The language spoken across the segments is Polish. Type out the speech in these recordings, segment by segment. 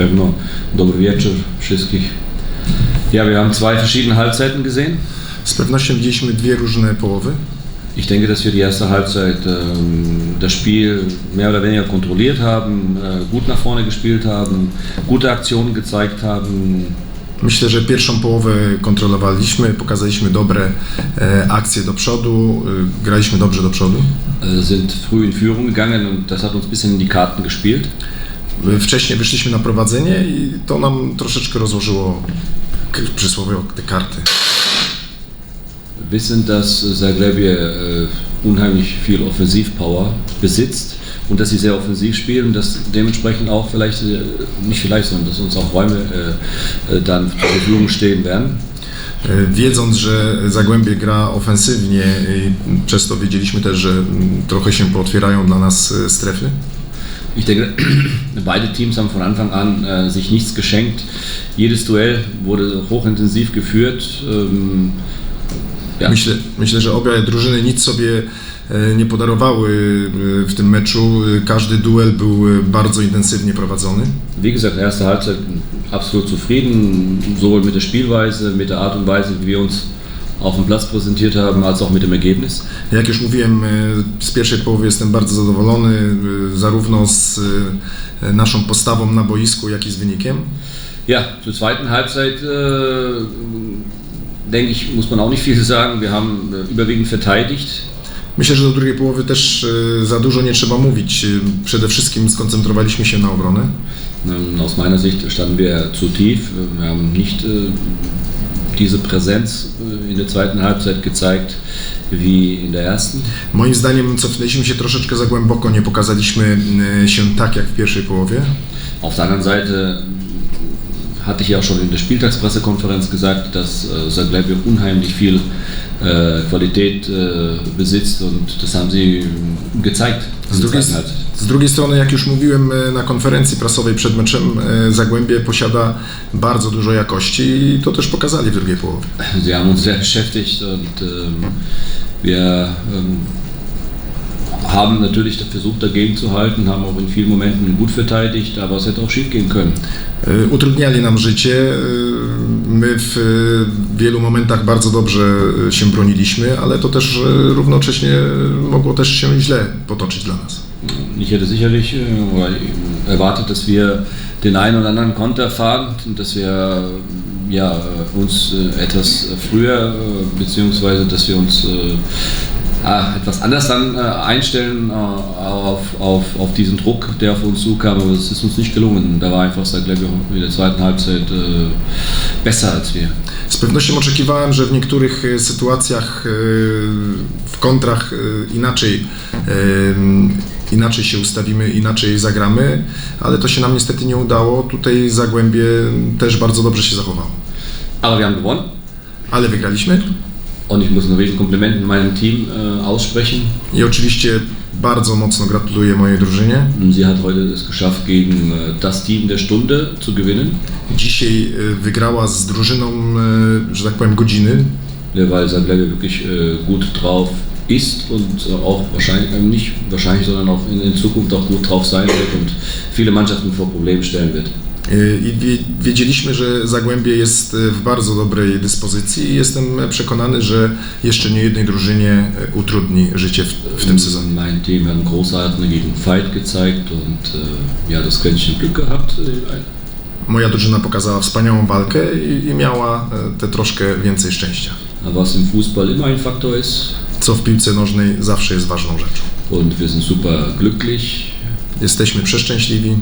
pewno. Dobry wieczór wszystkich. Ja, wir haben zwei verschiedene Halbzeiten gesehen. Z pewnością widzieliśmy dwie różne połowy. Ich denke, dass wir die erste Halbzeit ähm, das Spiel mehr oder weniger kontrolliert haben, äh, gut nach vorne gespielt haben, gute Aktionen gezeigt haben. Myślę, że pierwszą połowę kontrolowaliśmy, pokazaliśmy dobre e, akcje do przodu, e, graliśmy dobrze do przodu. Äh, sind früh in Führung gegangen und das hat uns ein bisschen in die Karten gespielt. Wcześniej wyszliśmy na prowadzenie i to nam troszeczkę rozłożyło przysłowiowo te karty. wissen, dass Zagrebie äh, unheimlich viel Offensivpower besitzt und dass sie sehr offensiv spielen, dass dementsprechend auch vielleicht, äh, nicht vielleicht, sondern dass uns auch Räume äh, dann zur Verfügung stehen werden. Wiedząc, że Zagłębie gra ofensywnie, i przez to wiedzieliśmy też, że mm, trochę się pootwierają dla nas e, strefy. Ich denke, beide Teams haben von Anfang an äh, sich nichts geschenkt. Jedes Duell wurde hochintensiv geführt. Ähm, ja. Myślę, myślę, że obie drużyny nic sobie e, nie podarowały e, w tym meczu. Każdy duel był e, bardzo intensywnie prowadzony. Wie gesagt, erste Halbzeit absolut zufrieden, sowohl mit der Spielweise, mit der Art und Weise, wie wir uns auf dem Platz präsentiert haben, als auch mit dem Ergebnis. Jak już mówiłem, e, z pierwszej połowy jestem bardzo zadowolony, e, zarówno z e, naszą postawą na boisku, jak i z wynikiem. Ja, zur zweiten Halbzeit äh, denke ich, muss man auch nicht viel sagen. Wir haben überwiegend verteidigt. Myślę, że do drugiej połowy też za dużo nie trzeba mówić. Przede wszystkim skoncentrowaliśmy się na obronę. Aus meiner Sicht standen wir zu tief. Wir haben nicht diese Präsenz äh, in der zweiten Halbzeit gezeigt wie in der ersten. Moim zdaniem cofnęliśmy się troszeczkę za głęboko, nie pokazaliśmy e, się tak jak w pierwszej połowie. Auf der anderen Seite hatte ich ja auch schon in der Spieltagspressekonferenz gesagt, dass äh, Zagreb unheimlich viel äh, Qualität äh, besitzt und das haben sie gezeigt in Z drugiej, z drugiej strony, jak już mówiłem e, na konferencji prasowej przed meczem, e, Zagłębie posiada bardzo dużo jakości i to też pokazali w drugiej połowie. Sie haben uns sehr beschäftigt und ähm, wir ähm, haben natürlich versucht dagegen zu halten, haben auch in vielen Momenten gut verteidigt, aber es hätte auch schief gehen können. E, Utrudniali nam życie. e, My w e, wielu momentach bardzo dobrze się broniliśmy, ale to też równocześnie mogło też się źle potoczyć dla nas. Ich hätte sicherlich erwartet, dass wir den einen oder anderen Konter fahren dass wir ja, uns etwas früher beziehungsweise dass wir uns etwas anders dann äh, einstellen äh, auf, auf, auf diesen Druck, der auf uns zukam, aber das ist uns nicht gelungen. Da war einfach Zagreb in der zweiten Halbzeit äh, besser als wir. Z pewnością oczekiwałem, że w niektórych e, sytuacjach, e, w kontrach e, inaczej, inaczej się ustawimy, inaczej zagramy, ale to się nam niestety nie udało. Tutaj Zagłębie też bardzo dobrze się zachowało. Aber wir haben gewonnen Ale wygraliśmy und ich muss ein Kompliment meinem Team äh, aussprechen. i oczywiście bardzo mocno gratuluję mojej drużynie. Sie hat heute es geschafft, gegen äh, das Team der Stunde zu gewinnen, Dzisiaj e, wygrała z drużyną, e, że tak powiem, godziny. weil Zagreb wirklich äh, gut drauf ist und äh, auch wahrscheinlich, äh, nicht wahrscheinlich, sondern auch in, in Zukunft auch gut drauf sein wird und viele Mannschaften vor Probleme stellen wird. E, I wie- wiedzieliśmy, że Zagłębie jest e, w bardzo dobrej dyspozycji i jestem przekonany, że jeszcze nie jednej drużynie e, utrudni życie w, w tym sezonie. Mein Team hat einen großartigen Fight gezeigt und äh, ja, das Quäntchen Glück gehabt. Äh, Moja drużyna pokazała wspaniałą walkę i, i miała e, te troszkę więcej szczęścia, was im Fußball immer ein Faktor ist. co w piłce nożnej zawsze jest ważną rzeczą. Und wir sind super glücklich Jesteśmy przeszczęśliwi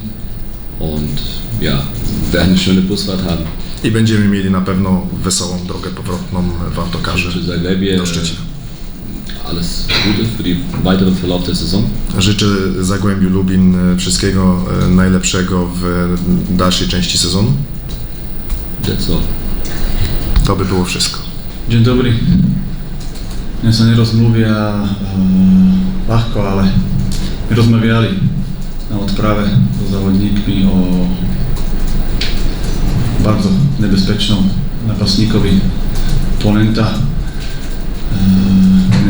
und ja, werden eine schöne Busfahrt haben. i będziemy mieli na pewno wesołą drogę powrotną w autokarze Für Zagrebie do Szczecina. alles Gute für den weiteren Verlauf der Saison. Życzę Zagłębiu Lubin e, wszystkiego e, najlepszego w dalszej części sezonu. That's all. To by było wszystko. Dzień dobry. Ja sa nerozmluvia e, ľahko, ale my rozmawiali na odprave so závodníkmi o bardzo nebezpečnom napastníkovi Ponenta. E,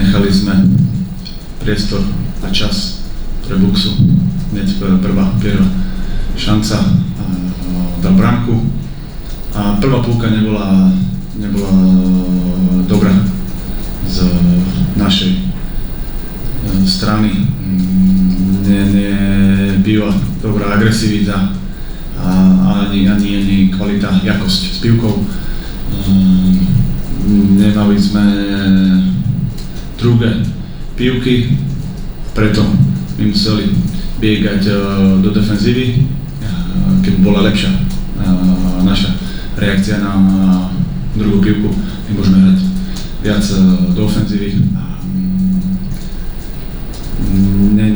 nechali sme priestor a čas pre Buxu. Hneď prvá, prvá šanca. E, dal bránku a prvá púlka nebola, nebola dobrá z našej e, strany. Nebyla dobrá agresivita ani, ani, ani kvalita, jakosť s pivkou. Mm, nemali sme druhé pivky, preto my museli biegať e, do defenzívy, e, keď bola lepšia naša reakcia na druhú pivku, my môžeme hrať viac e, do ofenzívy ne,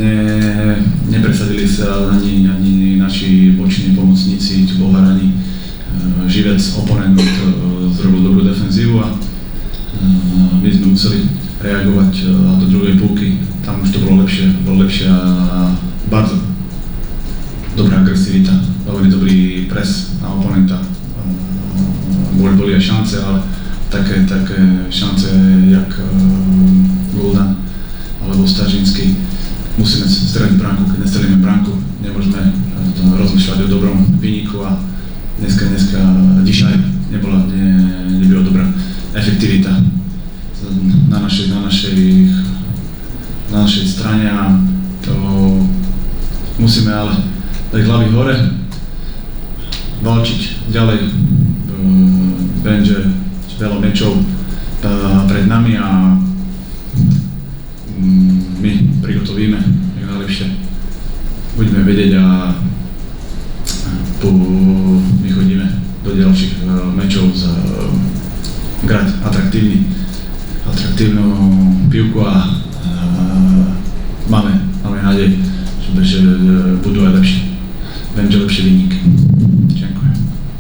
ne, nepresadili sa ani, ani naši boční pomocníci, tu bol hraní živec, oponent zrobil dobrú defenzívu a my sme museli reagovať do druhej púlky. Tam už to bolo lepšie, bolo lepšie a bardzo dobrá agresivita, veľmi dobrý pres na oponenta boli, boli aj šance, ale také, také šance, jak Guldan alebo Stažinský, musíme streliť bránku, keď nestrelíme bránku, nemôžeme rozmýšľať o dobrom vyniku a dneska, dneska Dišaj nebola, ne, nebyla dobrá efektivita na našej, na našej, na našej strane a to musíme ale dať hlavy hore, valčiť ďalej, będzie veľa mečov pred nami a my prigotovíme jak najlepšie. Budeme vedieť a po, my chodíme do ďalších mečov z grať atraktívny, atraktívnu pivku a, a máme, máme nádej, že, že budú aj lepšie. Będzie lepší vynik.